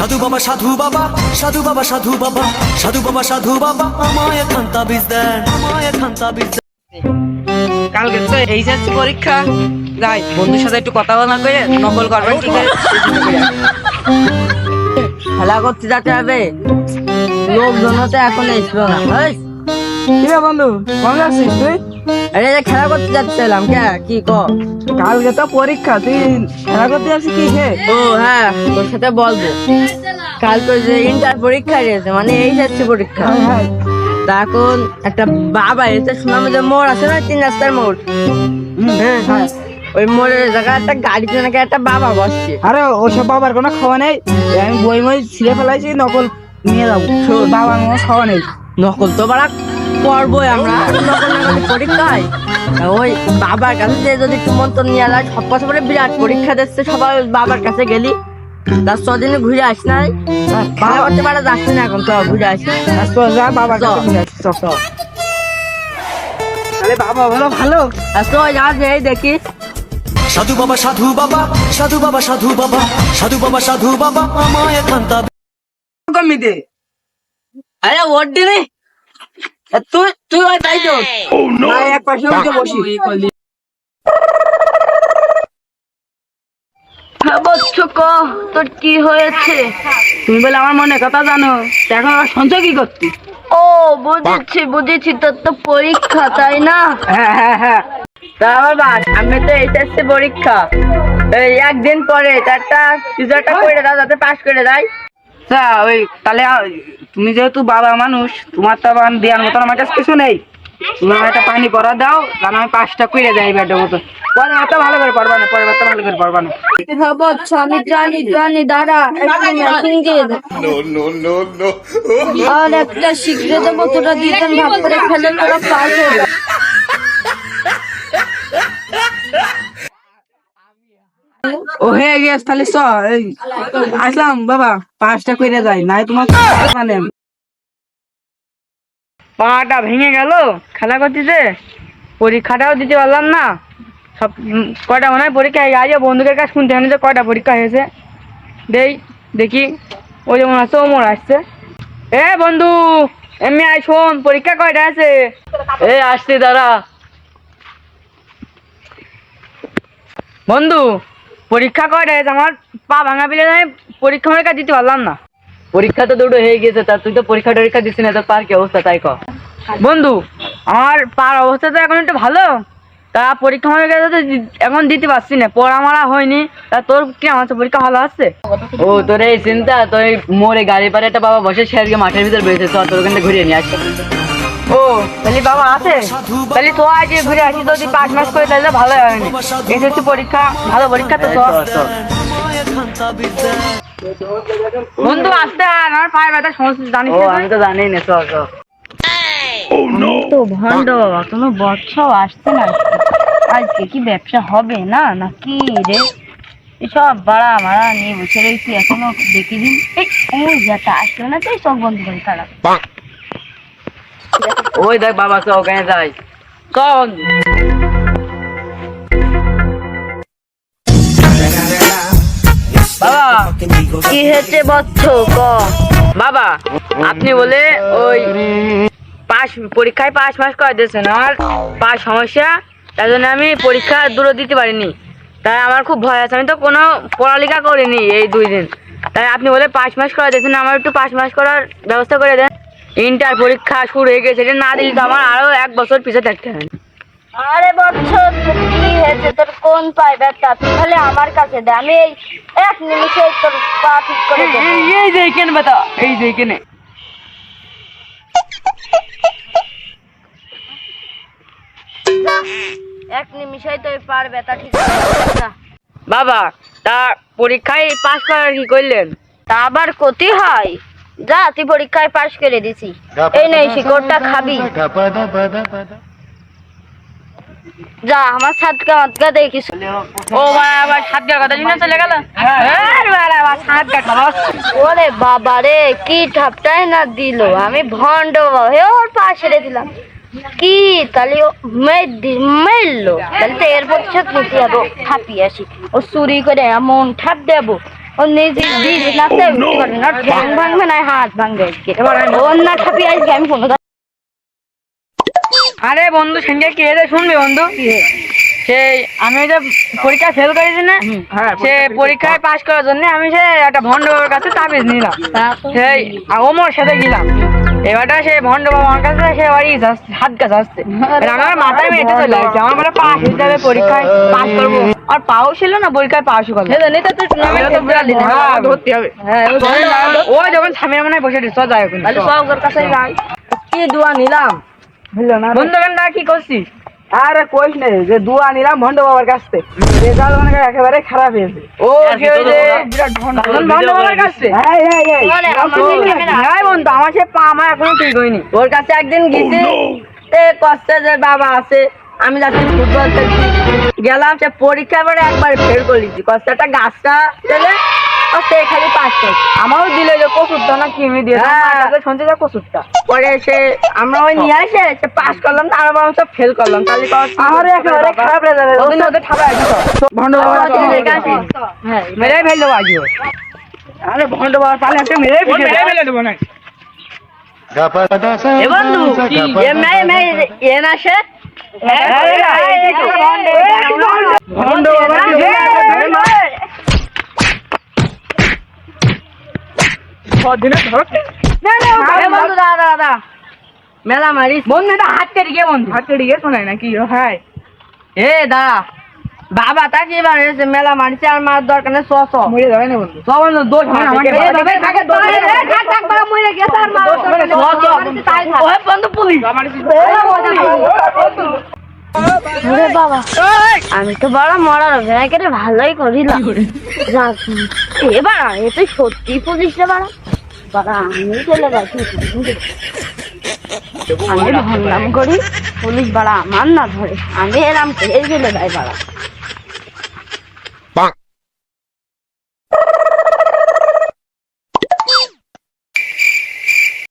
সাধু বাবা সাধু বাবা সাধু বাবা সাধু বাবা সাধু বাবা সাধু বাবা আমায় খান্তা বীজ দেন আমায় খান্তা বীজ দেন। কালকে তো এইচএসসি পরীক্ষা। যাই বন্ধুর সাথে একটু কথা বলা করে নকল করবেন ঠিক আছে খেলা করতে যেতে হবে। লোকজন তো এখন এসলো না। ওই, বন্ধু কেমন আছিস তুই? আরে যে খেলা করতে যাচ্ছিলাম কে? কি ক? কালকে তো পরীক্ষা তুই খেলা করতে যাচ্ছিস কি হে? ও হ্যাঁ তোর সাথে বলব। কালকে যে ইন্টার পরীক্ষা রয়েছে মানে এইচএসসি পরীক্ষা। হ্যাঁ হ্যাঁ। তা একটা বাবা এসে শোনাম যে মোড় আছে না তিন রাস্তার মোড়? হ্যাঁ হ্যাঁ। ওই মোড়ের জায়গায় একটা গাড়িতে নাকি একটা বাবা বসছে। আরে ওসব বাবার কোনো খাওয়া নেই? আমি বই মই ছিঁড়ে ফেলাইছি নকল নিয়ে যাব। বাবার কোনো খাওয়া নেই? নকল তো বাড়া করবোই আমরা। নকল না করলে পরীক্ষা তা ওই বাবার কাছে যে যদি চুমন্তন নিয়ে যায় সব কথা বলে বিরাট পরীক্ষা দিচ্ছে সবাই বাবার কাছে গেলি। তার ছদিনে ঘুরে আস নাই। খেলা করতে পারা যাচ্ছে না এখন তো ঘুরে আসি। তো যা বাবার কাছে। তাহলে বাবা ভালো আর যা যে দেখি। সাধু বাবা সাধু বাবা সাধু বাবা সাধু বাবা সাধু বাবা সাধু বাবা আমায় খান্তা কমিতে আরে ওর দিনে তুই তুই ওই তাই তো না এক পাশে উঠে বসি হ্যাঁ ক তোর কি হয়েছে? তুমি বলে আমার মনে কথা জানো এখন আবার সঞ্চয় কি করতি? ও বুঝেছি বুঝেছি তোর তো পরীক্ষা তাই না? হ্যাঁ হ্যাঁ হ্যাঁ। তা বাবা আমি তো এইচএসসি পরীক্ষা। এই একদিন পরে চারটা কিছু একটা করে দাও যাতে পাস করে দেয় তা ওই তাহলে তুমি যেহেতু বাবা মানুষ তোমার তো আবার দেওয়ার মতন আমার কাছে কিছু নেই। তুমি আমার একটা পানি পরা দাও যেন আমি পাঁচটা করে যাই ব্যাটের মতো। পরে তো ভালো করে পারবা না পরে তো ভালো করে পারবা না। হ্যাঁ আমি জানি জানি দাঁড়া একটু মেশিন দিয়ে দে আর একটা শিখরে দেবো তোরা দুজন ভাগ করে খেলে তোরা পাস হয়ে। ও হয়ে গেছে, তাহলে চ আসলাম, বাবা পাঁচটা করে যাই, নাই তোমার মানে। পাটা ভেঙে গেল, খেলা করতেছে, পরীক্ষাটাও দিতে পারলাম না। সব কয়টা মনে হয় পরীক্ষা হয়ে গেছে বন্ধুদের কাছে শুনতে হয়নি যে কয়টা পরীক্ষা হয়েছে। দেই, দেখি, ওই যেমন আসছে ও মোর আসছে। এ বন্ধু, এমনি আই শোন, পরীক্ষা কয়টা আছে? এ, আসছি, দাঁড়া। বন্ধু পরীক্ষা করে আমার পা ভাঙা পেলে আমি পরীক্ষা মরীক্ষা দিতে পারলাম না। পরীক্ষা তো দুটো হয়ে গেছে তা তুই তো পরীক্ষা টরীক্ষা দিচ্ছি না তোর পার কি অবস্থা তাই ক। বন্ধু আমার পার অবস্থা তো এখন একটু ভালো তা পরীক্ষা কাছে তো এখন দিতে পারছি না পড়া মারা হয়নি তা তোর কি আমার পরীক্ষা ভালো আসছে ও তোর এই চিন্তা তোর এই মোড়ে গাড়ি পারে একটা বাবা বসে সে আজকে মাঠের ভিতরে বেরিয়েছে তো তোর ওখান ঘুরিয়ে নিয়ে আসছে ও তাহলে বাবা আছে? তাহলে তো আজ ঘুরে আসি যদি পাঁচ মাস করে তাহলে ভালো হয়নি। এসএসসি পরীক্ষা ভালো পরীক্ষা তো তো বন্ধু আসতে আমার পায়ে ব্যথা সমস্যা জানিস ও আমি তো জানি না চ। তো ভণ্ড বাবা কোনো বছর আসছে না। আজকে কি ব্যবসা হবে না নাকি রে? এসব বাড়া মারা নিয়ে বসে রয়েছি এখনও দেখি দিন। এই ওই যেটা আসলো না তাই সব বন্ধ করে তারা ওই দেখ বাবা তো ওখানে যাই চল বাবা, কি ক? বাবা, আপনি বলে ওই পাস পরীক্ষায় পাস মাস করে দিয়েছেন। আমার পাস সমস্যা তাই জন্য আমি পরীক্ষা দূরে দিতে পারিনি। তাই আমার খুব ভয় আছে। আমি তো কোনো পড়ালেখা করিনি এই দুই দিন। তাই আপনি বলে পাঁচ মাস করে দিয়েছেন। আমার একটু পাঁচ মাস করার ব্যবস্থা করে দেন। ইন্টার পরীক্ষা শুরু হয়ে গেছে এটা না দিলে তো আমার আরও এক বছর পিছিয়ে থাকতে হবে আরে বছর কি হয়েছে তোর কোন পায়ে ব্যথা? তুই খালি আমার কাছে দে আমি এই এক নিমিষে তোর পা ঠিক করে দেবো। এই এই যে এখানে বেটা এই যে এখানে। এক নিমিষেই তোর পার ব্যথা ঠিক করে। বাবা তা পরীক্ষায় পাস করার কি করলেন? তা আবার ক্ষতি হয়? যা, তুই পরীক্ষায় পাশ করে দিছি। এই নেই শিকড়টা খাবি। যা, আমার দেখিস ও আবার সাত কথা চলে গেল? ওরে বাবা রে, কি ঠাপটাই না দিল। আমি ভণ্ড। হে, ওর পাশে দিলাম। কি? তাহলে মেরলো তাহলে তো এর প্রতিশোধ নিতে হবে। ঠাপি আসি। ও চুরি করে এমন ঠাপ দেবো। ও নিজে দিস না সে উঠতে পারবে না। ঠ্যাং ভাঙবে না হাত ভাঙবে। এবার ওর না খাবি আজকে আমি ফোন আরে বন্ধু কে রে শুনবি বন্ধু? সেই আমি যে পরীক্ষা ফেল করেছি না? হ্যাঁ, সে পরীক্ষায় পাশ করার জন্য আমি সে একটা ভণ্ড বাবার কাছে তাবিজ নিলাম। সেই ওমর সাথে গেলাম। এবারটা সে ভণ্ড বাবার কাছে সে বাড়ি হাত কাছে আসছে আমার মাথায় মেটে চলে আসছে আমার হয়ে যাবে পরীক্ষায় পাশ করব। আর পাও ছিল না পরীক্ষায় পাস করব আমিও তো বিড়াল দিলাম। হ্যাঁ, ধরতে হবে। হ্যাঁ ও যখন স্বামীর মনে বসে দিচ্ছে যায় এখন। কাছে যাই। কি দোয়া নিলাম? বুঝলো না বন্ধু কেন কি করছিস? আরে কইস নেই যে দুয়া নিলাম ভন্ড বাবার কাছ থেকে। রেজাল্ট মনে একেবারে খারাপ হয়েছে ও কি ওই যে তখন ভণ্ড। বাবার কাছে? না। হ্যাঁ বন্ধু আমার সে পা আমার এখনও ঠিক হয়নি। ওর কাছে একদিন গেছি এ কষ্টে যে বাবা আছে আমি যাচ্ছি ফুটবল খেলছি গেলাম সে পরীক্ষা পরে একবার ফেল করে দিচ্ছি কষ্ট একটা গাছটা দিলে সে খালি পাস আমারও দিলে যে কসুরটা না কিনে দিয়ে শুনতে যে কসুরটা পরে সে আমরা ওই নিয়ে আসে সে পাস করলাম তার বরং সব ফেল করলাম। তাহলে আমারও একেবারে খারাপ রেজাল্ট ওদিন ওদের লেখা গেছে। হ্যাঁ মেরে ফেলল আজকে। আরে ভন্ড বাবার পালে একটা মেরে ফেলে দেবো না এ বন্ধু এ মেয়ে মেয়ে এ না সে ভন্ড বাবার কি ধরে মারে? ছদিনে ধর। বন্ধু দাদা দাদা মেলা মারিস। বন্ধু এটা হাত কেটে গিয়ে বন্ধু। হাতে ডিগে শোনায় নাকি? হ্যাঁ। এ দাদা বাবা তাকে এবার এসে মেলা মারিছে আর মার দরকার নেই শ শ। মরে যাবে না বন্ধু। শ বন্ধু দোষ বন্ধু পুলিশ। ওরে বাবা। আমি তো বড় মরার অভিনয় করে ভালোই করিলাম। এবার এ তো সত্যি পুলিশ রে বাড়া। আমি চলে আমি করি পুলিশ বাড়া আমার না ধরে। আমি এরাম করে চলে যাই বাড়া।